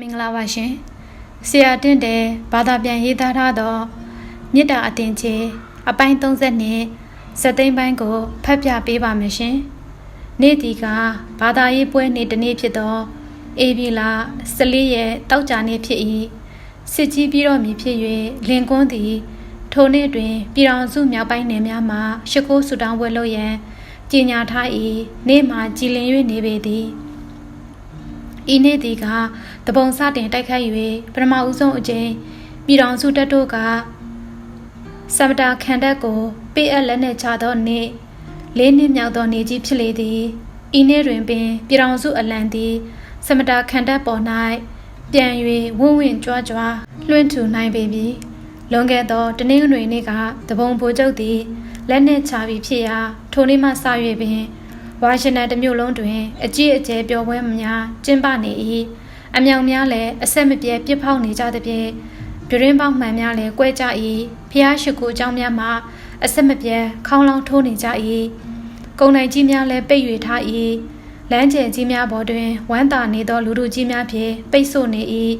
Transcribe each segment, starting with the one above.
မင်္ဂလာပါရှင်ဆရာတင့်တဲ့ဘာသာပြန်ရေးသားထားသောမြစ်တာအတင်ချေအပိုင်း30နှစ်စက်သိန်းပိုင်းကိုဖတ်ပြပေးပါမယ်ရှင်နေ့ဒီကဘာသာရေးပွဲနေ့တစ်နေ့ဖြစ်သောအေဗီလာ14ရက်တောက်ကြနေ့ဖြစ်၏စစ်ကြီးပြီးတော့မည်ဖြစ်၍လင်ကွန်းသည်ထိုနေ့တွင်ပြည်တော်စုမြောက်ပိုင်းနယ်များမှရှ िख ိုးဆူတောင်းပွဲလုပ်ရန်ကြေညာထား၏နေ့မှာကြည်လင်၍နေပေသည် ဤနေ့သည်ကတပုံစတင်တိုက်ခိုက်၍ပထမဦးဆုံးအကြိမ်ပြည်တော်စုတပ်တို့ကစမတာခန္ဓာကိုပေးအပ်လက်နှင့်ချသောနေ့လေးနှစ်မြောက်သောနေ့ကြီးဖြစ်လေသည်ဤနေ့တွင်ပင်ပြည်တော်စုအလံသည်စမတာခန္ဓာပေါ်၌ပြန်၍ဝုံဝင်ကြွားကြွားလွှင့်ထူနိုင်ပေပြီလွန်ခဲ့သောတနင်္ဂနွေနေ့ကတပုံဗိုလ်ချုပ်သည်လက်နှင့်ချပြီးဖြစ်ရာထိုနေ့မှစ၍ပင် ဝါရှင်တန်တစ်မြို့လုံးတွင် အကြီးအကျယ်ပျော်ပွဲများကျင်းပနေ၏အမြောင်များလည်းအဆက်မပြတ်ပြစ်ဖောက်နေကြသဖြင့်ပြရင်းပေါက်မှန်များလည်းကွဲကြ၏ဖျားရှိခိုးအကြောင်းများမှာအဆက်မပြတ်ခေါင်းလောင်းထိုးနေကြ၏ကုံနိုင်ကြီးများလည်းပိတ်၍ထား၏လမ်းကျယ်ကြီးများပေါ်တွင်ဝမ်းသာနေသောလူတို့ကြီးများဖြင့်ပိတ်ဆို့နေ၏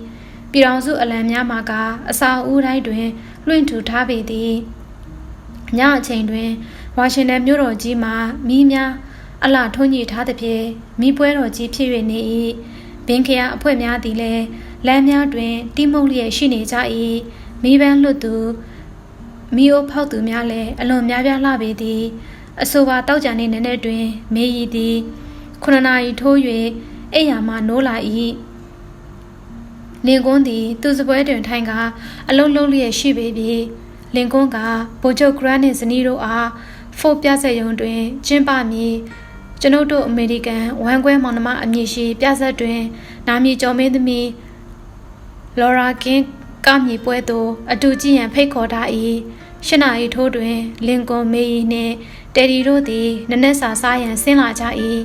ပြည်တော်စုအလံများမှာကအစာအုပ်တိုင်းတွင်လွှင့်ထူထားပေသည်ညအချိန်တွင်ဝါရှင်တန်မြို့တော်ကြီးမှာမီးများ အလှထွန်းညှိထားသဖြင့်မိပွဲတော်ကြီးဖြစ်၍နေ၏ဘင်းခရအဖွဲ့များသည်လည်းလမ်းများတွင်တိမုတ်လျက်ရှိနေကြ၏မိပန်းလွတ်သူမိအိုးဖောက်သူများလည်းအလွန်များပြားလှပေသည်အဆိုပါတောက်ကြံနေနည်းနည်းတွင် မေးရီသည်ခုနနာရီထိုး၍အိယာမှနိုးလာ၏လင်ကွန်းသည် သူစပွဲတွင်ထိုင်ကအလုံးလုံးလျက်ရှိပေပြီလင်ကွန်းကဗိုလ်ချုပ်ဂရန်နှင့်ဇနီးတို့အားဖို့ပြဆက်ရုံတွင်ကျင်းပမည် ကျွန်ုပ်တို့အမေရိကန်ဝမ်ခွဲမောင်နှမအမည်ရှိပြဆက်တွင်နာမည်ကျော်မင်းသမီးလော်ရာကင်းကမြည်ပွဲသို့အတူကြည့်ရန်ဖိတ်ခေါ်ထား၏ရှစ်နာရီထိုးတွင် လင်ကွန်မေယီနှင့်တယ်ဒီတို့သည်နနက်စာစားရန်ဆင်းလာကြ၏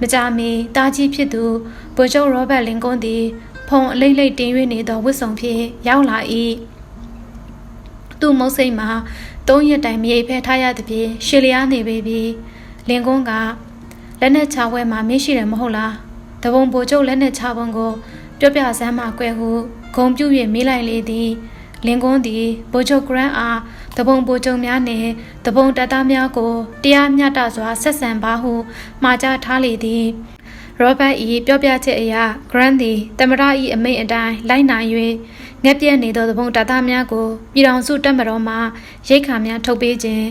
မကြမီတာကြီးဖြစ်သူဗိုလ်ချုပ်ရောဘတ်လင်ကွန်သည် ဖုံအလိမ့်လိမ့်တင်၍နေသောဝတ်စုံဖြင့်ရောက်လာ၏သူ့မုတ်စိတ်မှာသုံးရက်တိုင်မြေဖဲထားရသည်ဖြင့်ရှေလျားနေပေပြီလင်ကွန်းက လက်နဲ့ချဝဲမှာမင်းရှိတယ်မဟုတ်လားတပုံဘိုလ်ချုပ်လက်နဲ့ချပုံကိုပြောပြစမ်းမှာကွယ်ဟုဂုံပြူ၍မေးလိုက်လေသည်လင်ကွန်းသည်ဘိုလ်ချုပ်ဂရန်အားတပုံဘိုလ်ချုပ်များနှင့်တပုံတပ်သားများကိုတရားမျှတစွာဆက်ဆံပါဟုမှာကြားထားလေသည်ရောဘတ်၏ပြောပြချက်အရဂရန်သည်တမရ၏အမိန့်အတိုင်းလိုက်နာ၍ငက်ပြက်နေသောသဘုံတပ်သားများကိုပြည်တော်စုတပ်မတော်မှရိတ်ခါများထုတ်ပေးခြင်း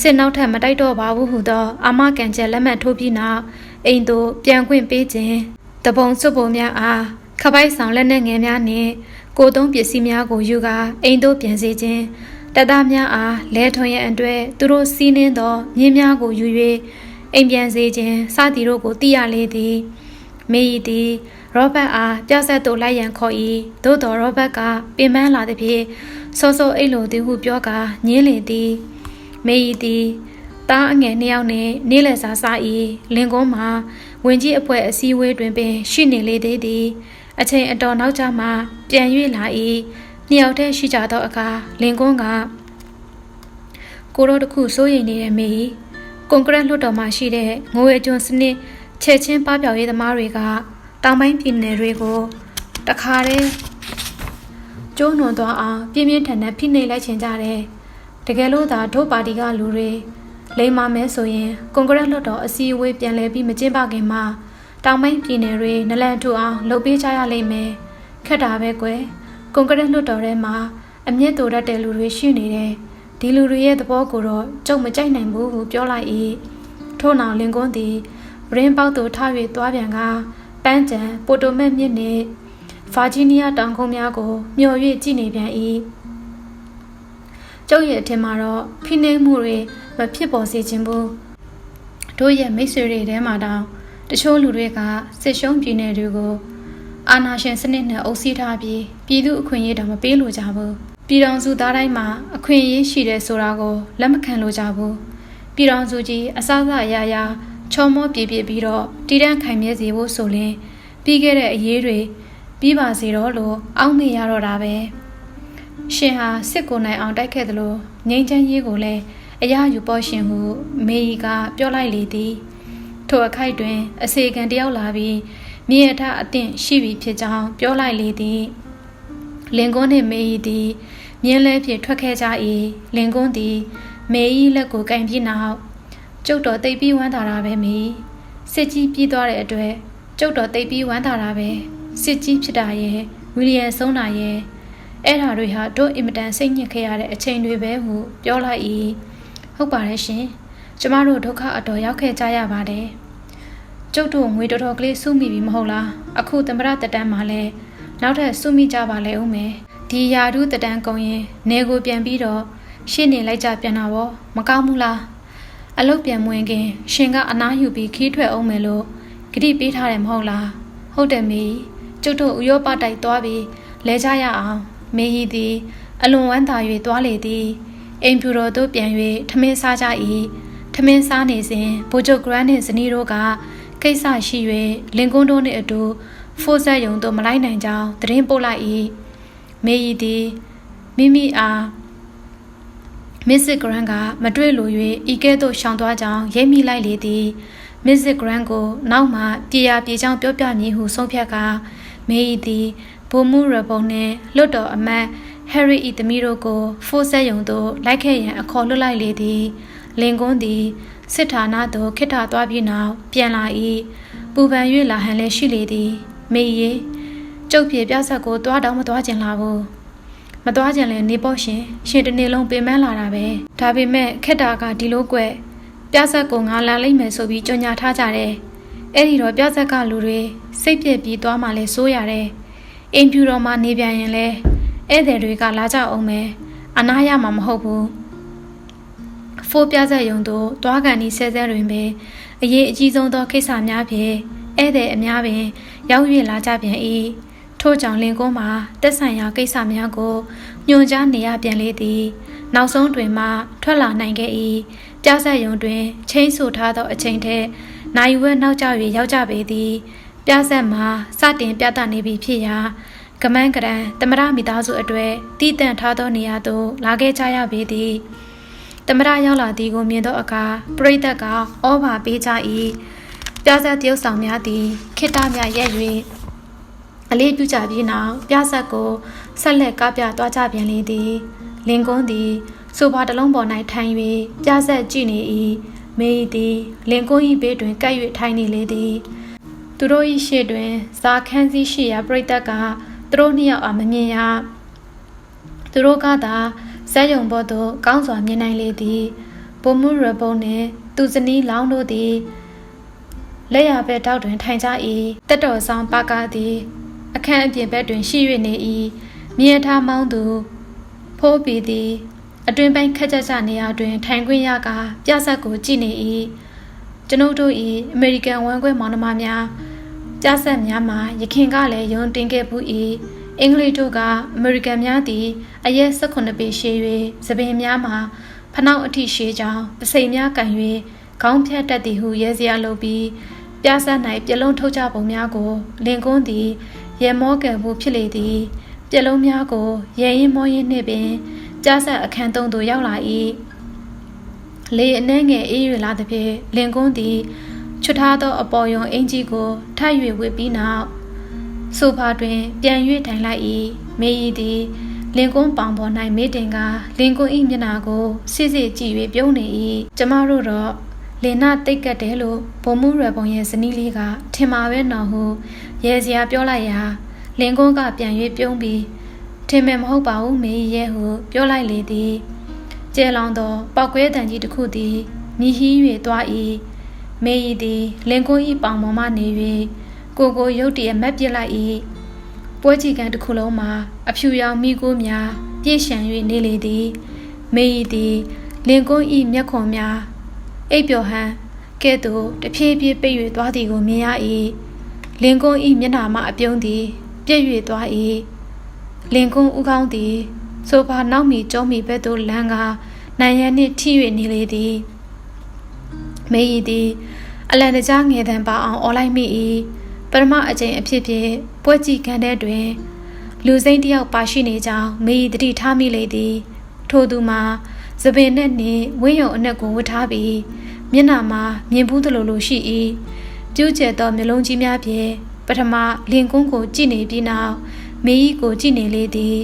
စစ်နောက်ထပ်မတိုက်တော့ပါဘူးဟုသောအာမကန်ချက်လက်မှတ်ထိုးပြီးနောက်အိမ်သို့ပြန်ခွင့်ပေးခြင်းတပုံစွပ်ပုံများအားခပိုက်ဆောင်လက်နက်ငယ်များနှင့်ကိုသုံးပစ္စည်းများကိုယူကာအိမ်သို့ပြန်စေခြင်းတပ်သားများအားလဲထွန်ရန်အတွက်သူတို့စီးနှင်းသောမြင်းများကိုယူ၍အိမ်ပြန်စေခြင်းစသည်တို့ကိုသိရလေသည်မေဤသည်ရောဘတ်အားပြဆက်သို့လိုက်ရန်ခေါ်၏သို့တော်ရောဘတ်ကပင်ပန်းလာသည်ဖြင့်စောစောအိတ်လိုသည်ဟုပြောကာညင်းလေသည် မေဤသည်တားအငယ်နှစ်ယောက်နှင့်နေလည်စာစား၏လင်ကုန်းမှာဝင်ကြီးအဖွဲ့အစည်းအဝေးတွင်ပင်ရှိနေလေသေးသည်အချိန်အတော်နောက်ကျမှပြန်၍လာ၏နှစ်ယောက်တည်းရှိကြသောအခါလင်ကွန်းကကိုရောတခုစိုးရိမ်နေတဲ့မေကွန်ကရစ်လွှတ်တော်မှာရှိတဲ့ငိုအကျွန်းစနစ်ချက်ချင်းပပျောက်ရေးသမားတွေကတောင်ပိုင်းပြည်နယ်တွေကိုတခါတည်းကျိုးနွန်သွားအောင်ပြင်းပြင်းထန်ထန်ဖိနှိပ်လိုက်ချင်ကြတယ် တကယ်လို့သာဒို့ပါတီကလူတွေလိမ္မာမဲဆိုရင်ကွန်ကရစ်လွှတ်တော်အစည်းအဝေးပြန်လည်ပြီးမကျင်းပခင်မှာတောင်ပိုင်းပြည်နယ်တွေနလန်ထူအောင်လုပ်ပေးကြရလိမ့်မယ်ခက်တာပဲကွယ်ကွန်ကရစ်လွှတ်တော်ထဲမှာအမျက်တူတတ်တဲ့လူတွေရှိနေတယ်ဒီလူတွေရဲ့သဘောကိုတော့ကြုံမကြိုက်နိုင်ဘူးဟုပြောလိုက်၏ထို့နောက်လင်ကွန်းသည်ဗရင်ပေါက်သို့ထား၍သွားပြန်ကပန်းကြံပိုတိုမက်မြစ်နှင့်ဗာဂျီးနီးယားတောင်ကုန်းများကိုမျှော်၍ကြည့်နေပြန်၏ ကျုပ်ရဲ့အထင်မှာတော့ဖိနှိပ်မှုတွေမဖြစ်ပေါ်စေခြင်းဘူးတို့ရဲ့မိတ်ဆွေတွေထဲမှာတောင်တချို့လူတွေကစစ်ရှုံးပြည်နယ်တွေကိုအာဏာရှင်စနစ်နဲ့အုပ်စီးထားပြီးပြည်သူအခွင့်အရေးတောင်မပေးလိုကြဘူးပြည်တော်စုသားတိုင်းမှာအခွင့်အရေးရှိတယ်ဆိုတာကိုလက်မခံလိုကြဘူးပြည်တော်စုကြီးအစအစအရာရာချောမောပြပြပြီးတော့တည်တံ့ခိုင်မြဲစေဖို့ဆိုရင်ပြီးခဲ့တဲ့အရေးတွေပြီးပါစေတော့လို့အောက်မေ့ရတော့တာပဲ ရှင်ဟာစစ်ကိုနိုင်အောင်တိုက်ခဲ့သလိုငိမ့်ချမ်းရေးကိုလည်းအရာယူပေါ်ရှင်ဟုမေယီကပြောလိုက်လေသည်ထိုအခိုက်တွင် အစေခံတယောက်လာပြီးမြေရထအသင့်ရှိပြီဖြစ်ကြောင်းပြောလိုက်လေသည်လင်ကွန်းနှင့်မေဤသည်မြင်းလဲဖြင့်ထွက်ခဲ့ကြ၏လင်ကွန်းသည် မေဤလက်ကိုကင်ပြီးနောက်ကျုပ်တော်တိတ်ပြီးဝမ်းသာတာပဲမေစစ်ကြီးပြီးသွားတဲ့အတွက်ကျုပ်တော်တိတ်ပြီးဝမ်းသာတာပဲစစ်ကြီးဖြစ်တာရဲ့ဝီလီယံဆုံးတာရဲ့ အဲ့ဓာတွေဟာတို့အင်မတန်စိတ်ညစ်ခဲ့ရတဲ့အချိန်တွေပဲဟုပြောလိုက်၏ဟုတ်ပါတယ်ရှင်ကျမတို့ဒုက္ခအတော်ရောက်ခဲ့ကြရပါတယ်ကျုပ်တို့ငွေတော်တော်ကလေးစုမိပြီမဟုတ်လားအခုသမရတတန်းမှာလဲနောက်ထပ်စုမိကြပါလေဦးမယ်ဒီယာဒုတတန်းကုံရင်နေကိုပြန်ပြီးတော့ရှင်းနေလိုက်ကြပြန်တာဗောမကောင်းဘူးလားအလုတ်ပြန်မဝင်ခင် ရှင်ကအနားယူပြီးခီးထွက်အောင်မယ်လို့ဂတိပေးထားတယ်မဟုတ်လားဟုတ်တယ်မေကျုပ်တို့ဥရောပတိုက်သွားပြီးလဲကြရအောင် မေဟီသည် အလွန်ဝမ်းသာ၍သွားလေသည်အိမ်ဖြူတော်သို့ပြန်၍ထမင်းစားကြ၏ထမင်းစားနေစဉ်ဗိုလ်ချုပ်ဂရန်နှင့်ဇနီးတို့ကကိစ္စရှိ၍လင်ကွန်းတို့နှင့်အတူဖိုးဆက်ယုံသို့မလိုက်နိုင်ကြောင်းသတင်းပို့လိုက်၏မေဟီသည်မိမိအားမစ္စစ်ဂရန်ကမတွေ့လို၍ဤကဲ့သို့ရှောင်သွားကြောင်းရိပ်မိလိုက်လေသည်မစ္စစ်ဂရန်ကို နောက်မှပြေရပြေချောင်းပြောပြမည်ဟုဆုံးဖြတ်ကာမေဤသည် ဘိုမှုရပုံနှင့်လွတ်တော်အမတ်ဟယ်ရီဤသမီးတို့ကိုဖိုးဆက်ယုံသို့လိုက်ခဲ့ရန်အခေါ်လွတ်လိုက်လေသည်လင်ကွန်းသည်စစ်ဌာနသို့ခိထသွားပြီးနောက်ပြန်လာ၏ပူပန်၍လာဟန်လည်းရှိလေသည်မေရီကျုပ်ပြေပြဆက်ကိုသွားတော့မသွားကျင်လာဘူးမသွားကျင်လဲနေပေါ့ရှင်ရှင်တနေ့လုံးပင်ပန်းလာတာပဲဒါပေမဲ့ခက်တာကဒီလိုကွက်ပြဆက်ကိုငါလာလိုက်မယ်ဆိုပြီးကြွညာထားကြတယ်အဲ့ဒီတော့ပြဆက်ကလူတွေစိတ်ပြက်ပြီးသွားမှလဲစိုးရတယ် အိမ်ပြူတော်မှာနေပြန်ရင်လဲဧည့်သည်တွေကလာကြအောင်မယ်အနာရမှာမဟုတ်ဘူးဖိုးပြဆက်ယုံတို့တွားကန်ဤဆဲဆဲတွင်ပဲအရေးအကြီးဆုံးသောကိစ္စများဖြင့်ဧည့်သည်အများပင် ရောက်၍လာကြပြန်၏ထို့ကြောင့်လင်ကုန်းမှာတက်ဆိုင်ရာကိစ္စများကိုညွှန်ကြားနေရပြန်လေသည် နောက်ဆုံးတွင်မှထွက်လာနိုင်ခဲ့၏ပြဆက်ယုံတွင် ချင်းဆူထားသောအချိန်ထက်နိုင်ဝဲနောက်ကျ၍ရောက်ကြပေသည် ပြဆက်မှာစတင်ပြသနေပြီဖြစ်ရာကမန်းကရန်တမရမိသားစုအတွေ့တည်တံ့ထားသောနေရာသို့လာခဲ့ကြရပေသည်တမရရောက်လာသည်ကိုမြင်သောအခါပရိသတ်ကဩဘာပေးကြ၏ပြဆက်တရုတ်ဆောင်များသည်ခိတ္တမြရက်၍အလေးပြုကြပြီးနောက်ပြဆက်ကိုဆက်လက်ကပြသွားကြပြန်လေသည်လင်ကွန်းသည်ဆိုပါတလုံးပေါ်၌ထိုင်၍ပြဆက်ကြည့်နေ၏မေဤသည်လင်ကွန်း၏ဘေးတွင်ကပ်၍ထိုင်နေလေသည် သူတို့၏ရှေ့တွင်ဇာခန်းစည်းရှိရာပရိသတ်ကသူတို့နှစ်ယောက်အားမမြင်ရသူတို့ကသာဇက်ယုံဘောသို့ကောင်းစွာမြင်နိုင်လေသည်ဘုံမှုရပုံနှင့်သူဇနီးလောင်းတို့သည်လက်ရဘက်တောက်တွင်ထိုင်ကြ၏တက်တော်ဆောင်ပါကားသည်အခန်းအပြင်ဘက်တွင်ရှိ၍နေ၏မြေထားမောင်းသူဖိုးပီသည်အတွင်ပိုင်းခက်ကြကြနေရာတွင် ထိုင်ခွင့်ရကာပြဆက်ကိုကြည့်နေ၏ကျွန်ုပ်တို့၏အမေရိကန်ဝမ်ခွဲမောင်နှမများ ပြဆက်များမှာယခင်ကလည်းယုံတင်ခဲ့ဘူး၏အင်္ဂလိပ်တို့ကအမေရိကန်များသည်အရက်18ပေရှည်၍သပင်များမှာဖနှောက်အထိရှည်ကြောင်းပစိမ်များကန်၍ခေါင်းဖြတ်တတ်သည်ဟုရဲစရာလုပ်ပြီးပြဆက်၌ပြလုံးထုတ်ကြပုံများကို လင်ကွန်းသည်ရဲမောကံမှုဖြစ်လေသည် ပြလုံးများကိုရဲရင်မောရင်နှင့်ပင်ကြားဆက်အခန်းသုံးသို့ရောက်လာ၏လေအနှဲငယ်အေးရလာသဖြင့်လင်ကွန်းသည် ချွတ်ထားသောအပေါ်ယုံအင်ကြီးကိုထပ်၍ဝစ်ပြီးနောက်ဆိုဖာတွင် ပြန်၍ထိုင်လိုက်၏မေရီသည်လင်ကွန်းပောင်ပေါ်၌မေးတင်ကလင်ကွန်း၏မျက်နှာကိုစစ်စစ်ကြည့်၍ပြုံးနေ၏ကျမတို့တော့လင်နာတိတ်ကတ်တယ်လို့ဘုံမှုရပုံရဲ့ဇနီးလေးကထင်မှာပဲနော်ဟုရဲစရာပြောလိုက်ရာလင်ကွန်းကပြန်၍ပြုံးပြီးထင်မယ်မဟုတ်ပါဘူးမေရဲဟုပြောလိုက်လေသည်ကျဲလောင်သောပောက်ကွဲတန်ကြီးတစ်ခုသည်မြည်ဟီး၍သွား၏ မေရီသည်လင်ကွန်း၏ပေါင်ပေါ်မှနေ၍ကိုကိုရုတ်တရက်မက်ပစ်လိုက်၏ပွဲချီကန်တစ်ခုလုံးမှာအဖြူရောင်မိကိုများပြည့်ရှံ၍နေလေသည်မေရီသည်လင်ကွန်း၏မျက်ခွန်များအိပ်ပျော်ဟန်ကဲ့သို့တဖြည်းဖြည်းပိတ်၍သွားသည်ကိုမြင်ရ၏လင်ကွန်း၏မျက်နှာမှအပြုံးသည် ပြည့်၍သွား၏လင်ကွန်းဥကောင်းသည်ဆိုဖာနောက်မီကျုံးမီဘက်သို့လမ်းကားနိုင်ရန်နှင့်ထိ၍နေလေသည် မေဤသည်အလန်တကြားငယ်တန်ပါအောင်အော်လိုက်မိ၏ပရမအကျင့်အဖြစ်ဖြင့်ပွဲကြည့်ခန်းတဲ့တွင် လူစိမ့်တယောက်ပါရှိနေကြောင်းမေဤတတိထားမိလေသည် ထို့သူမှာသပင်နဲ့နှင့်ဝင်းရုံအနက်ကိုဝတ်ထားပြီးမျက်နှာမှာမြင်ဘူးသလိုလိုရှိ၏ကျူးကျဲသောမျိုးလုံးကြီးများဖြင့်ပထမလင်ကွန်းကိုကြည့်နေပြီးနောက်မေကြီးကိုကြည့်နေလေသည်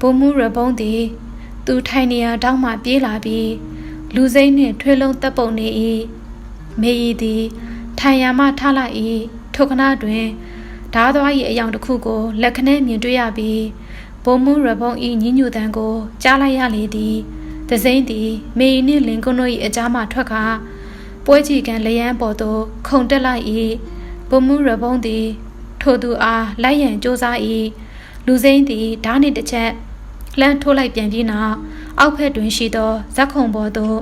ဘုံမှုရပုံးသည် သူထိုင်နေရာတောင်းမှပြေးလာပြီး လူစိမ့်နှင့်ထွေးလုံးတပ်ပုံနေ၏မေကြီးသည်ထိုင်ရမှထားလိုက်၏ထိုခဏတွင်ဓားသွား၏အယောင်တစ်ခုကိုလက်ခနဲမြင်တွေ့ရပြီးဘုံမှုရပုံး၏ညညူတန်ကိုကြားလိုက်ရလေသည်တစိမ့်သည်မေကြီးနှင့်လင်ကွန်းတို့၏အကြားမှထွက်ကားပွဲချီကန်လျန်းပေါ်သို့ခုန်တက်လိုက်၏ဘုံမှုရပုံးသည်ထိုသူအားလိုက်ရန်စ조사၏လူစိမ့်သည်ဓားနှင့်တစ်ချက်လှမ်းထိုးလိုက်ပြန်ပြီးနောက် အောက်ဖက်တွင်ရှိသောဇက်ခုံပေါ်သို့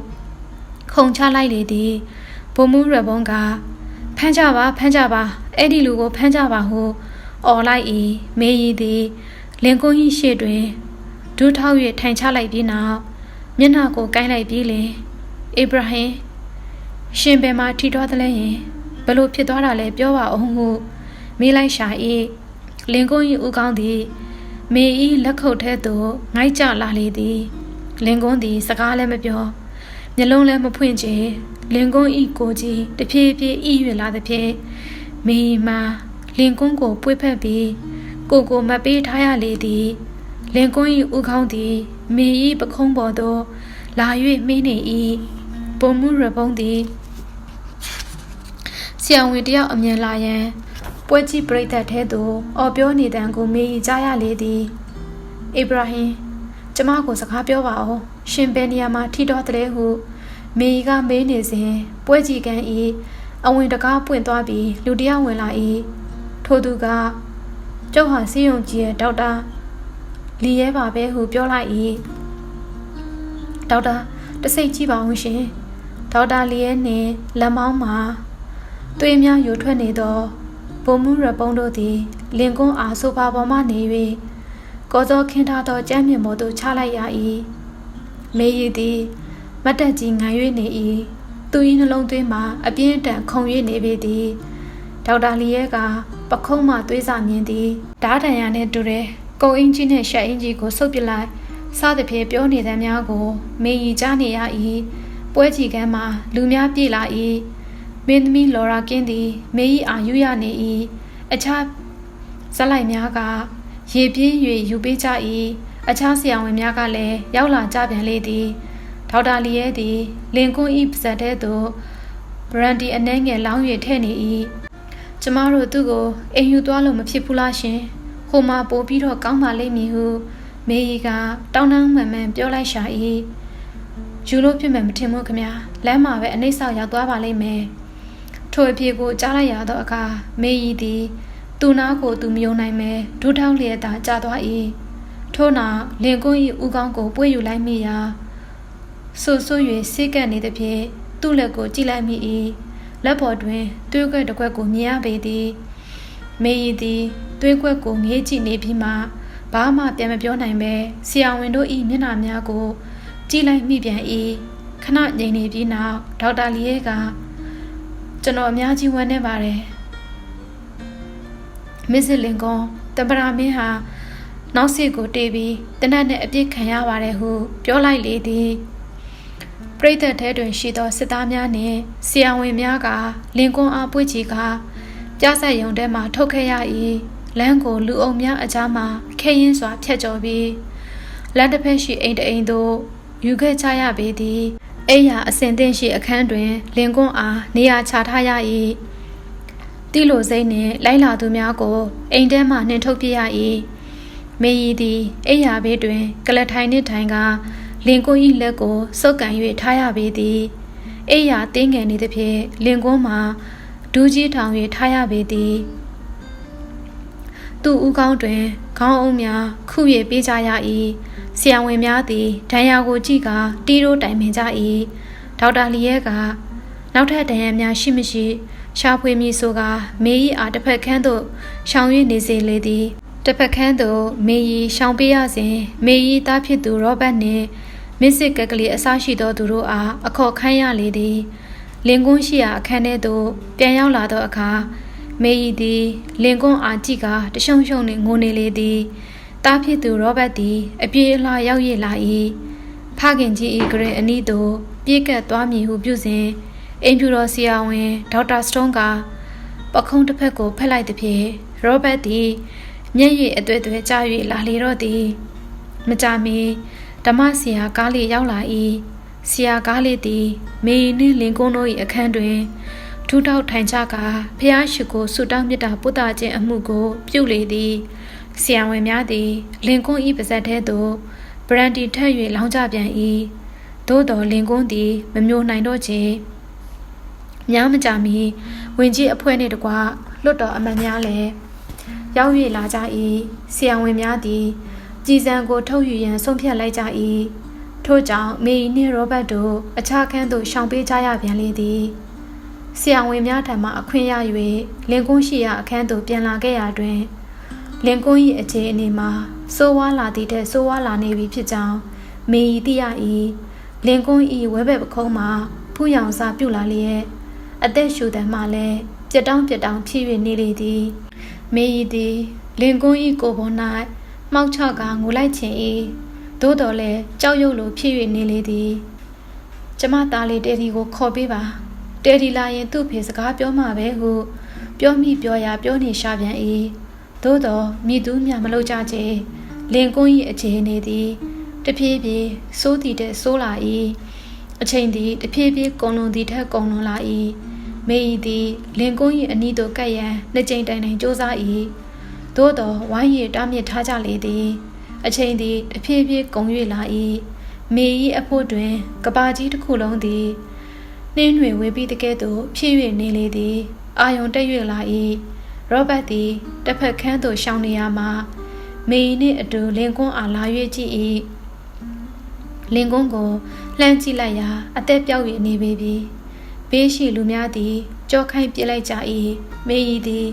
ခုန်ချလိုက်လေသည်ဘုံမှုရပုံးကဖမ်းကြပါဖမ်းကြပါအဲ့ဒီလူကိုဖမ်းကြပါဟုအော်လိုက်၏မေရီသည်လင်ကွန်း၏ရှေ့တွင်ဒူးထောက်၍ထိုင်ချလိုက်ပြီးနောက်မျက်နှာကိုကိုင်းလိုက်ပြီးလင်အိဗရာဟင်ရှင်ဘယ်မှာထီတော်သလဲရင်ဘလို့ဖြစ်သွားတာလဲပြောပါအောင်ဟုမေးလိုက်ရှာ၏လင်ကွန်း၏ဦးကောင်းသည်မေဤလက်ခုပ်ထဲသို့ငိုက်ကြလာလေသည် လင်ကွန်းသည် စကားလည်းမပြောမျက်လုံးလည်းမဖွင့်ချေလင်ကွန်းဤကိုကြီးတဖြည်းဖြည်းဤ၍လာသည်ဖြင့်မေမာလင်ကွန်းကိုပွေ့ဖက်ပြီးကိုကိုမပေးထားရလေသည်လင်ကွန်းဤဦးခေါင်းသည်မေဤပခုံးပေါ်သို့လာ၍မင်းနေ၏ပုံမှုရပုံးသည်ဆရာဝန်တယောက်အမြန်လာရန်ပွဲကြည့်ပရိသတ်ထဲသို့အော်ပြောနေတန်ကိုမေးကြားရလေသည်အိဗရာဟင် ကျမကိုစကားပြောပါဦးရှင်ဘယ်နေရာမှာထိတော်တဲ့ဟုမေကမေးနေစဉ်ပွဲကြည့်ကန်ဤအဝင်တကားပွင့်သွားပြီးလူတယောက်ဝင်လာ၏ထိုသူကကျုပ်ဟာစီယုံကြီးရဲ့ဒေါက်တာလီရဲပါပဲဟုပြောလိုက်၏ဒေါက်တာတစိတ်ကြည့်ပါဦးရှင်ဒေါက်တာလီရဲနှင့်လက်မောင်းမှာသွေးများယိုထွက်နေသောဘုံမှုရပုံးတို့သည်လင်ကွန်းအားဆိုဖာပေါ်မှနေ၍ ကောစောခင်းထားသောကြမ်းမြင့်ပေါ်သို့ချလိုက်ရ၏မေရီသည်မတ်တက်ကြီးငိုင်၍နေ၏သူ၏နှလုံးသွင်းမှာအပြင်းအထန်ခုန်၍နေပေသည်ဒေါက်တာလီရဲကပခုံးမှသွေးစာမြင်သည်ဓားတန်ရနှင့်တူတဲ့ကုံအင်ကြီးနှင့်ရှက်အင်ကြီးကိုဆုပ်ပစ်လိုက်စသဖြင့်ပြောနေသမျှကို မေရီကြားနေရ၏ပွဲချီကမ်းမှာလူများပြေးလာ၏မင်းသမီးလော်ရာကင်းသည် မေဤအာယူရနေ၏အခြားဇက်လိုက်များက ရေပြေး၍ယူပေးကြ၏အခြားဆရာဝန်များကလည်းရောက်လာကြပြန်လေသည်ဒေါက်တာလီရဲသည်လင်ကွန်းဤပါဇက်တဲ့သို့ဘရန်ဒီအနှဲငယ်လောင်း၍ထည့်နေ၏ကျမတို့သူ့ကိုအိမ်ယူသွားလို့မဖြစ်ဘူးလားရှင်ဟိုမှာပို့ပြီးတော့ကောင်းပါလိမ့်မည်ဟုမေရီကတောင်းတမှန်မှန်ပြောလိုက်ရှာ၏ယူလို့ဖြစ်မယ်မထင်ဘူးခမလမ်းမှာပဲအနှိမ့်ဆောက်ရောက်သွားပါလိမ့်မယ်ထိုအဖြစ်ကိုကြားလိုက်ရသောအခါမေရီသည် သူနာကိုသူမယုံနိုင်မဲဒူးထောက်လျက်သာကြာသွား၏ထို့နောက်လင်ကွန်း၏ဦးကောင်းကိုပွေ့ယူလိုက်မိရာဆူဆူ၍စိတ်ကပ်နေသည်ဖြင့်သူ့လက်ကိုကြည့်လိုက်မိ၏လက်ပေါ်တွင်သွေးကွက်တစ်ကွက်ကိုမြင်ရပေသည်မေရီသည်သွေးကွက်ကိုငေးကြည့်နေပြီးမှဘာမှပြန်မပြောနိုင်ပဲဆရာဝန်တို့၏မျက်နှာများကို ကြည့်လိုက်မိပြန်၏ခဏငြိမ်နေပြီးနောက်ဒေါက်တာလီရဲကကျွန်တော်အများကြီးဝမ်းနေပါတယ် မစ်စစ်လင်ကွန်တပရာမင်းဟာနောက်စီကိုတေးပြီးတနတ်နဲ့အပြစ်ခံရပါတယ်ဟု ပြောလိုက်လေသည်ပရိသတ်ထဲတွင်ရှိသောစစ်သားများနှင့်ဆရာဝန်များကလင်ကွန်အားပွေ့ချီကပြဆက်ယုံထဲမှထုတ်ခဲ့ရ၏လမ်းကိုလူအုံများအကြားမှခဲရင်စွာဖြတ်ကျော်ပြီးလမ်းတစ်ဖက်ရှိအိမ်တအိမ်သို့ယူခဲ့ကြရပေသည်အိယာအစင်သင့်ရှိအခန်းတွင် လင်ကွန်းအားနေရာချထားရ၏ တိလိုစိမ့်နှင့်လိုက်လာသူများကိုအိမ်ထဲမှနှင်ထုတ်ပြရ၏မေရီသည်အိယာဘေးတွင် ကလထိုင်နှင့်ထိုင်ကလင်ကွန်း၏လက်ကိုစုပ်ကန်၍ထားရပေသည်အိယာတင်းငယ်နေသဖြင့်လင်ကွန်းမှာဒူးကြီးထောင်၍ထားရပေသည်သူ့ဦးကောင်းတွင်ခေါင်းအုံးများခု၍ပေးကြရ၏ဆရာဝန်များသည်ဒဏ်ရာကိုကြည့်ကတီးတို့တိုင်ပင်ကြ၏ဒေါက်တာလီရဲကနောက်ထပ်ဒဏ်ရာများရှိမရှိ ရှာဖွေမည်ဆိုကမေကြီးအားတစ်ဖက်ခန်းသို့ရှောင်၍နေစေလေသည်တစ်ဖက်ခန်းသို့မေကြီးရှောင်ပေးရစဉ်မေကြီးသားဖြစ်သူရောဘတ်နှင့်မစ်စစ်ကကလေးအစားရှိသောသူတို့အားအခေါ်ခိုင်းရလေသည်လင်ကွန်းရှိရာအခန်းထဲသို့ပြန်ရောက်လာသောအခါမေကြီးသည်လင်ကွန်းအားကြည့်ကတရှုံရှုံနှင့်ငိုနေလေသည်တားဖြစ်သူရောဘတ်သည် အပြေးအလားရောက်ရလာ၏ဖခင်ကြီး၏ဂရင်အနီးသို့ပြေးကပ်သွားမည်ဟုပြုစဉ် အိမ်ဖြူတော်ဆရာဝန်ဒေါက်တာစတုန်းကပခုံးတစ်ဖက်ကိုဖက်လိုက်သည်ဖြင့်ရောဘတ်သည်မျက်ရည်အသွဲ့သွဲကျ၍လာလေတော့သည် မကြမီဓမ္မဆရာကားလေးရောက်လာ၏ဆရာကားလေးသည် မေနှင့်လင်ကွန်းတို့၏အခန်းတွင်ထူထောက်ထိုင်ကြကာဖျားရှိကိုဆုတောင်းမြတ်တာပုဒ်တာခြင်းအမှုကို ပြုလေသည်ဆရာဝန်များသည် လင်ကွန်း၏ပါဇက်ထဲသို့ဗရန်တီထက်၍လောင်းကြပြန်၏သို့တော်လင်ကွန်းသည် မမျိုးနိုင်တော့ချေ များမကြမီဝင်ကြီးအဖွဲ့နှင့်တကွလွတ်တော်အမတ်များလည်းရောက်၍လာကြ၏ဆရာဝန်များသည်ကြည်စံကိုထုတ်ယူရန်ဆုံးဖြတ်လိုက်ကြ၏ထို့ကြောင့်မေနှင့်ရောဘတ်တို့အခြားခန်းသို့ရှောင်ပေးကြရပြန်လေသည်ဆရာဝန်များထံမှအခွင့်ရ၍လင်ကွန်းရှိရာအခန်းသို့ပြန်လာခဲ့ရာတွင်လင်ကွန်း၏အခြေအနေမှာစိုးဝါလာသည့်ထက်စိုးဝါလာနေပြီဖြစ်ကြောင်းမေဤသိရ၏လင်ကွန်း၏ဝဲဘက်ပခုံးမှာဖူးရောင်စာပြုတ်လာလျက် အသက်ရှူတယ်မှလည်းပြက်တောင်းပြက်တောင်းဖြည့်၍နေလေသည်မေဤသည်လင်ကွန်း၏ကိုယ်ပေါ်၌မှောက်ချကငိုလိုက်ခြင်း၏သို့တော်လည်းကြောက်ရွံ့လိုဖြည့်၍နေလေသည်ကျမသားလေးတဲဒီကိုခေါ်ပေးပါတဲဒီလာရင်သူ့ဖေစကားပြောမှပဲဟု ပြောမိပြောရာပြောနေရှာပြန်၏သို့တော်မိသူမြမလို့ကြချေလင်ကွန်း၏အခြေအနေသည်တဖြည်းဖြည်းစိုးတည်တဲ့စိုးလာ၏အချိန်သည်တဖြည်းဖြည်းကုံလွန်သည်ထက်ကုံလွန်လာ၏ မေဤသည်လင်ကွန်း၏အနီးသို့ကပ်ရန်နှစ်ကြိမ်တိုင်တိုင်စူးစမ်း၏သို့တော်ဝိုင်းရတားမြစ်ထားကြလေသည်အချိန်သည်တဖြည်းဖြည်းကုံ၍လာ၏မေ၏အဖို့တွင်ကဘာကြီးတစ်ခုလုံးသည်နှင်းတွေဝေပြီးတကဲ့သို့ဖြည့်၍နေလေသည် အာယုံတက်၍လာ၏ရောဘတ်သည်တစ်ဖက်ခန်းသို့ရှောင်နေရမှာမေနှင့်အတူလင်ကွန်းအားလာ၍ကြည့်၏လင်ကွန်းကိုလှမ်းကြည့်လိုက်ရာအသက်ပြောက်၍နေပေပြီ ဘေးရှိလူများသည်ကြောခိုင်းပြစ်လိုက်ကြ၏မေဤသည်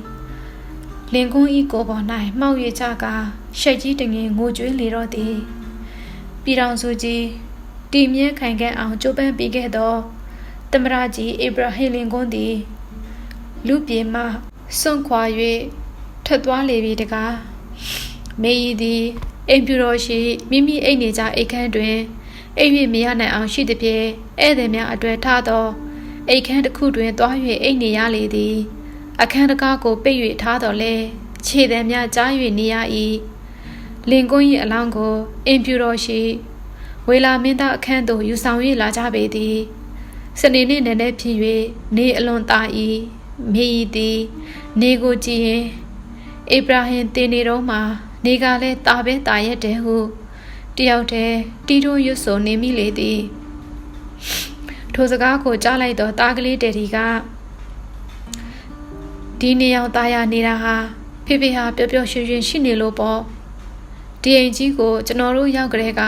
လင်ကွန်းဤကိုပေါ်၌မှောက်၍ကြကာရှိတ်ကြီးတငင်ငိုကြွေးလေတော့သည်ပြည်တော်စုကြီးတီမြဲခိုင်ခဲ့အောင်ကြိုးပမ်းပြီးခဲ့သောတမရကြီးအိဗရာဟိလင်ကွန်းသည် လူပြေမှစွန့်ခွာ၍ထက်သွားလေပြီတကားမေဤသည်အိမ်ပြူတော်ရှိမိမိအိမ်နေကြအိတ်ခမ်းတွင်အိပ်၍မရနိုင်အောင်ရှိသည်ဖြင့်ဧည့်သည်များအတွေ့ထားသော အိတ်ခမ်းတစ်ခုတွင်သွား၍အိတ်နေရလေသည်အခန်းတကားကိုပိတ်၍ထားတော်လဲခြေသည်များကြား၍နေရ၏လင်ကွန်း၏အလောင်းကိုအင်ပြူတော်ရှိ ဝေလာမင်းသားအခန်းသို့ယူဆောင်၍လာကြပေသည်စနေနေ့နည်းနည်းဖြစ်၍နေအလွန်သာ၏မိဤသည် နေကိုကြည့်ရင်အိဗရာဟင်တင်နေတော့မှနေကလည်းတာပဲတာရက်တယ်ဟုတယောက်တည်းတီတိုရွတ်ဆိုနေမိလေသည် ထိုစကားကိုကြားလိုက်တော့တားကလေးတဲဒီကဒီနေအောင်ตายရနေတာဟာဖေဖေဟာပျော်ပျော်ရွှင်ရွှင်ရှိနေလို့ပေါ့ဒီအိမ်ကြီးကိုကျွန်တော်တို့ရောက်ကြတဲ့က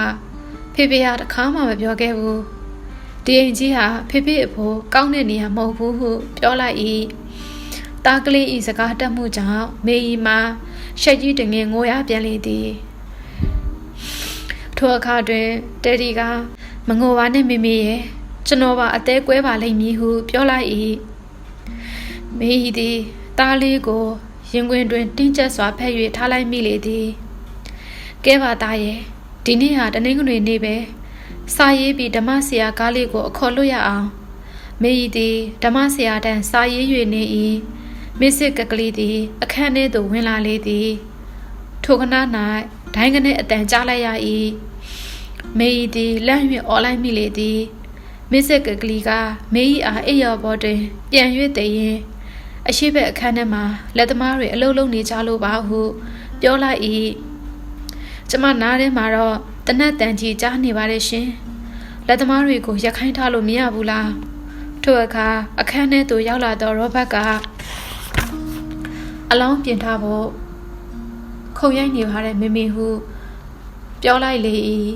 ဖေဖေဟာတခါမှမပြောခဲ့ဘူးဒီအိမ်ကြီးဟာဖေဖေအဖို့ကောင်းတဲ့နေရာမဟုတ်ဘူးဟုပြောလိုက်၏တားကလေးဤစကားတက်မှုကြောင့်မေဤမှာရှက်ကြီးတငင်ငိုရပြန်လေသည်ထိုအခါတွင်တဲဒီကမငိုပါနဲ့မိမိရဲ့ ကျွန်တော်ပါအသေးကွဲပါလိမ့်မည်ဟုပြောလိုက်၏မိသည်တားလေးကိုရင်ခွင်တွင်တင်းကျပ်စွာဖက်၍ထားလိုက်မိလေသည်ကဲပါသားရဲ့ဒီနေ့ဟာတနင်္ဂနွေနေ့ပဲစာရေးပြီးဓမ္မဆရာကားလေးကိုအခေါ်လွတ်ရအောင်မိသည်ဓမ္မဆရာတန်းစာရေး၍နေ၏မစ်စစ်ကကလေးသည် အခန်းထဲသို့ဝင်လာလေသည်ထိုခဏ၌ဒိုင်းကနေအတန်ကြားလိုက်ရ၏မေဤသည်လန့်၍အော်လိုက်မိလေသည် မစ်ဆက်ကကလေးကမေဤအားအိပ်ရော်ပေါ်တွင် ပြန်၍တည်ရင်အရှိဘက်အခန်းထဲမှာလက်သမားတွေအလုလုနေကြလို့ပါဟု ပြောလိုက်၏ကျမနားထဲမှာတော့တနတ်တန်ကြီးကြားနေပါတယ်ရှင်လက်သမားတွေကိုရက်ခိုင်းထားလို့မရဘူးလားထို့အခါအခန်းထဲသို့ရောက်လာသောရောဘတ်ကအလောင်းပြင်ထားဖို့ခုံရိုက်နေပါတဲ့မေမေဟု ပြောလိုက်လေ၏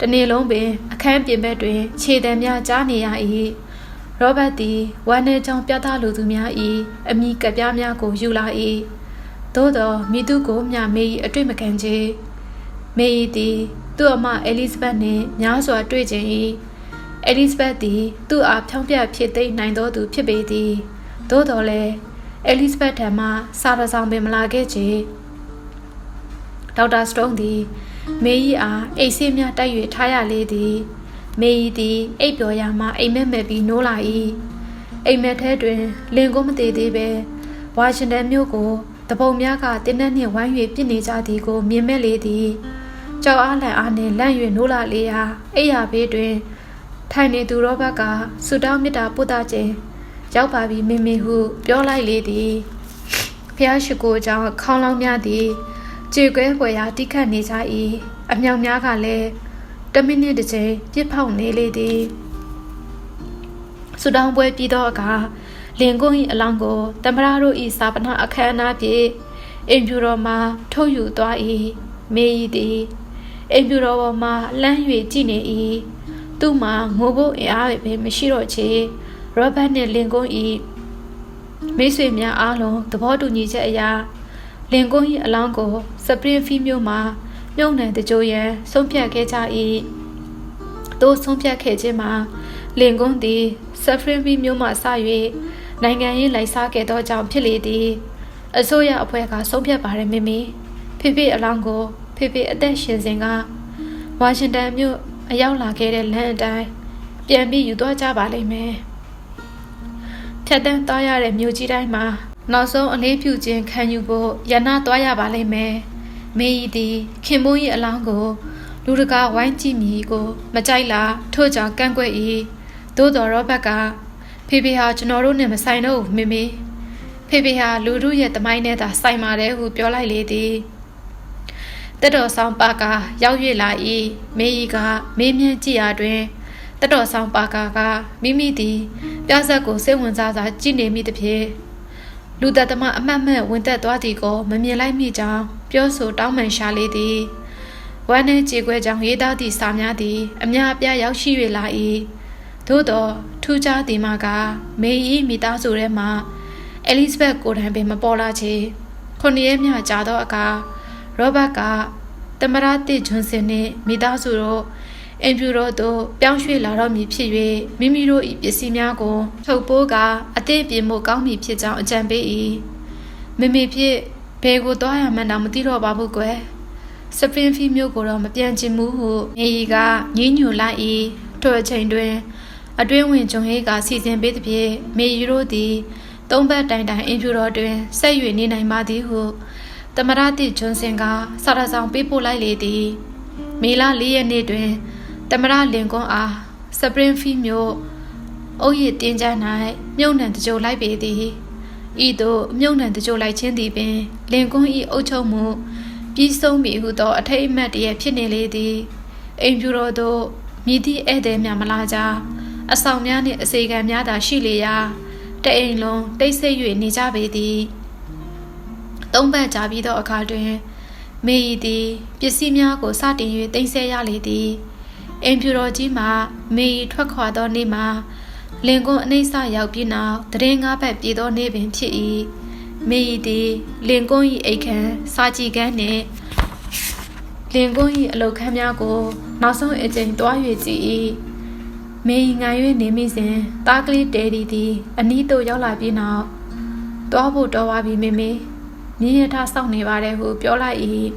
တနေ့လုံးပင် အခန်းပြင်ဘက်တွင် ခြေတံများကြားနေရ၏ရောဘတ်သည်ဝမ်းနေကြောင်ပြသလိုသူများ၏အမိကပြားများကိုယူလာ၏သို့သောမိသူကိုမျှမေ၏အတွေ့မခံချေမေ၏သည်သူ့အမအဲလီဇဘတ်နှင့်များစွာတွေ့ကြ၏အဲလီဇဘတ်သည်သူ့အားဖြောင်းပြဖြစ်သိနိုင်သောသူဖြစ်ပေသည်သို့တော်လည်းအဲလီဇဘတ်ထံမှစာရဆောင်ပင်မလာခဲ့ချေဒေါက်တာစတုံးသည် မေကြီးအားအိတ်ဆေးများတိုက်၍ထားရလေသည်မေကြီးသည်အိပ်ပျော်ရမှအိမ်မက်မဲ့ပြီးနိုးလာ၏အိမ်မက်ထဲတွင်လင်ကိုမသေးသေးပဲဝါရှင်တန်မြို့ကိုတပုံများကတင်းနှက်နှင့်ဝိုင်း၍ပြစ်နေကြသည်ကိုမြင်မဲ့လေသည်ကြောက်အားလန့်အားနှင့်လန့်၍နိုးလာလေရာအိယာဘေးတွင်ထိုင်နေသူရောဘတ်ကဆူတောင်းမြတ်တာပုဒ်တာချင်းရောက်ပါပြီမိမိဟု ပြောလိုက်လေသည်ဖះရှိကိုကြောင့်ခေါင်းလောင်းများသည် ကြေကွဲဖွယ်ရာတိခတ်နေကြ၏အမြောင်များကလည်းတမိနစ်တစ်ချိန်ပြစ်ဖောက်နေလေသည်ဆူတောင်းပွဲပြီးသောအခါလင်ကွန်း၏အလောင်းကိုတမရတို့၏စာပနာအခမ်းအနားဖြင့်အင်ဖြူတော်မှထုတ်ယူသွား၏မေဤသည်အင်ဖြူတော်ပေါ်မှလှမ်း၍ကြည့်နေ၏သူ့မှာငိုဖို့အင်အားပဲမရှိတော့ချေရောဘတ်နှင့်လင်ကွန်း၏မိတ်ဆွေများအားလုံးသဘောတူညီချက်အရာလင်ကွန်း၏အလောင်းကို စပရင်ဖီမြို့မှာမြုံနယ်တကြိုရန်ဆုံးဖြတ်ခဲ့ကြ၏သို့ဆုံးဖြတ်ခဲ့ခြင်းမှာလင်ကွန်းသည်စဖရင်ဖီမြို့မှစ၍နိုင်ငံရေးလိုက်စားခဲ့သောကြောင့်ဖြစ်လေသည်အစိုးရအဖွဲ့ကဆုံးဖြတ်ပါတယ်မိမိဖေဖေအလောင်းကိုဖေဖေအသက်ရှင်စဉ်ကဝါရှင်တန်မြို့အရောက်လာခဲ့တဲ့လမ်းအတိုင်းပြန်ပြီးယူသွားကြပါလိမ့်မယ်ဖြတ်တန်းသွားရတဲ့မြို့ကြီးတိုင်းမှာနောက်ဆုံးအလေးပြုခြင်းခံယူဖို့ရနာသွားရပါလိမ့်မယ် မေဤသည် ခင်မိုး၏အလောင်းကို လူတကာဝိုင်းကြည့်မိကို မကြိုက်လားထို့ကြောင့်ကန့်ကွက်၏သို့တော်ရောဘတ်ကဖေဖေဟာကျွန်တော်တို့နဲ့မဆိုင်တော့ဘူးမေမေဖေဖေဟာလူတို့ရဲ့တမိုင်းနဲ့သာဆိုင်ပါတယ်ဟုပြောလိုက်လေသည်တက်တော်ဆောင်ပါကာရောက်၍လာ၏မေဤကမေးမြန်းကြည့်ရာတွင်တက်တော်ဆောင်ပါကာကမိမိသည်ပြဆက်ကိုစိတ်ဝင်စားစွာကြည့်နေမိသဖြင့်လူသက်သမားအမတ်မတ်ဝင်သက်သွားသည်ကိုမမြင်လိုက်မိကြောင်း ပြောဆိုတောင်းပန်ရှာလေသည်ဝမ်းနဲ့ကြေခွဲကြောင့်ရေးသားသည့်စာများသည် အများအပြားရောက်ရှိ၍လာ၏သို့သောထူးခြားသည်မှာကမေဤမိသားစုထဲမှာအဲလစ်ဘက်ကိုတိုင်ပင်မပေါ်လာချေခုနှစ်ရက်မြကြာသောအခါရောဘတ်ကတမရတစ်ဂျွန်စင်နှင့်မိသားစုတို့အင်ဖြူတော်သို့ပြောင်းရွှေ့လာတော့မည်ဖြစ်၍မိမိတို့၏ပစ္စည်းများကိုထုတ်ပိုးကအသည့်ပြင်မှုကောင်းမည်ဖြစ်ကြောင်းအကြံပေး၏မိမိဖြစ် ဘယ်ကိုသွားရမှန်းတော့မသိတော့ပါဘူးကွယ်စပရင်ဖီမျိုးကိုတော့မပြန်ချင်ဘူးဟုမြေကြီးကညင်းညူလိုက်၏ထို့အချိန်တွင် အတွင်းဝင်ဂျုံဟေးကစီစဉ်ပေးသဖြင့်မေယူတို့သည်သုံးဘက်တိုင်တိုင်အင်ဖြူတော်တွင်ဆက်၍နေနိုင်ပါသည်ဟုတမရတိဂျွန်စင်ကစာရဆောင်ပေးပို့လိုက်လေသည်မေလ၄ရက်နေ့တွင်တမရလင်ကွန်းအားစပရင်ဖီမျိုးအုပ်ရည်တင်းကြ၌မြုပ်နှံတကြိုလိုက်ပေသည် ဤသို့မြုပ်နှံတကြိုလိုက်ခြင်းသည်ပင်လင်ကွန်း၏အုပ်ချုပ်မှုပြီးဆုံးပြီဟုသောအထိတ်အမှတ်တည်းဖြစ်နေလေသည်အိမ်ဖြူတော်သို့မြည်သည့်ဧည့်သည်များမလာကြအဆောင်များနှင့်အစီကံများသာရှိလေရာတအိမ်လုံးတိတ်ဆိတ်၍နေကြပေသည်သုံးပတ်ကြာပြီးသောအခါတွင်မေဤသည်ပစ္စည်းများကိုစတင်၍တင်ဆက်ရလေသည်အင်ဖြူတော်ကြီးမှမေဤထွက်ခွာသောနေ့မှာ လင်ကွန်းအနှိမ့်ဆရောက်ပြီးနောက်တရင်ငါးဘက်ပြည်သောနေ့ပင်ဖြစ်၏မေဤသည်လင်ကွန်း၏အိတ်ခမ်းစာကြည့်ကန်းနှင့်လင်ကွန်း၏အလုတ်ခမ်းများကို နောက်ဆုံးအကြိမ်တွား၍ကြည့်၏မေဤငိုင်၍နေမိစဉ်တားကလေးတဲဒီသည်အနီးသို့ရောက်လာပြီးနောက်တွားဖို့တော်ပါပြီမေမေမြင်းရထားစောင့်နေပါတယ်ဟုပြောလိုက်၏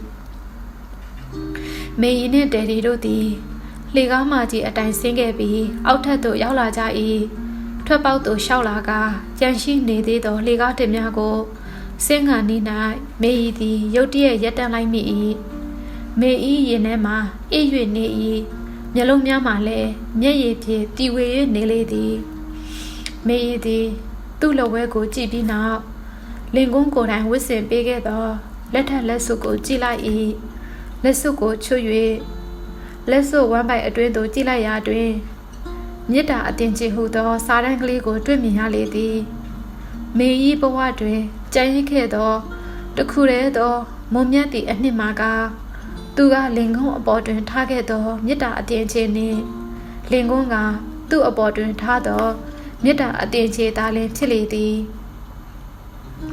မေဤနှင့်တဲဒီတို့သည် လှေကားမကြီးအတိုင်ဆင်းခဲ့ပြီးအောက်ထပ်သို့ရောက်လာကြ၏ထွက်ပေါက်သို့ရှောက်လာကကြံရှိနေသေးသောလှေကားတင်များကိုစင်းငံနီး၌မေဤသည်ရုတ်တရက်ရက်တန့်လိုက်မိ၏မေဤရင်ထဲမှအေး၍နေ၏မျက်လုံးများမှလည်းမျက်ရည်ဖြင့်တီဝေ၍နေလေသည်မေဤသည်သူ့လက်ဝဲကိုကြည့်ပြီးနောက်လင်ကုန်းကိုယ်တိုင်ဝစ်စင်ပေးခဲ့သောလက်ထက်လက်စုပ်ကိုကြည့်လိုက်၏လက်စုပ်ကိုချွတ်၍ လက်စွပ်ဝမ်းပိုက်အတွင်းသို့ကြည့်လိုက်ရာတွင်မေတ္တာအတင်ချေဟုသောစာတန်းကလေးကို တွေ့မြင်ရလေသည်မေဤဘဝတွင်ကြံ့ရစ်ခဲ့သောတခုတည်းသောမုံမြတ်သည့်အနှစ်မှာကသူကလင်ကုန်းအပေါ်တွင်ထားခဲ့သောမေတ္တာအတင်ချေနှင့်လင်ကုန်းကသူ့အပေါ်တွင်ထားသောမေတ္တာအတင်ချေသားလင်ဖြစ်လေသည်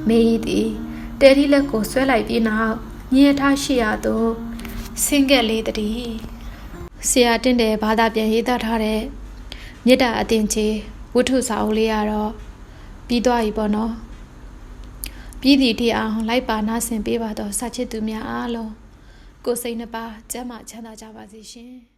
မေဤသည်တဲဒီလက်ကိုဆွဲလိုက်ပြီးနောက်ညင်ထားရှိရသောဆင်းကက်လေးတည်း ဆရာတင့်တယ်ဘာသာပြန်ရေးသားထားတဲ့မေတ္တာအတင်ချေဝတ္ထုစာအုပ်လေးကတော့ပြီးသွားပြီပေါ့နော်ပြီးသည့်ထိအောင်လိုက်ပါနာဆင်ပေးပါတော့စာချစ်သူများအားလုံးကိုစိတ်နှပါကျမ်းမာချမ်းသာကြပါစေရှင်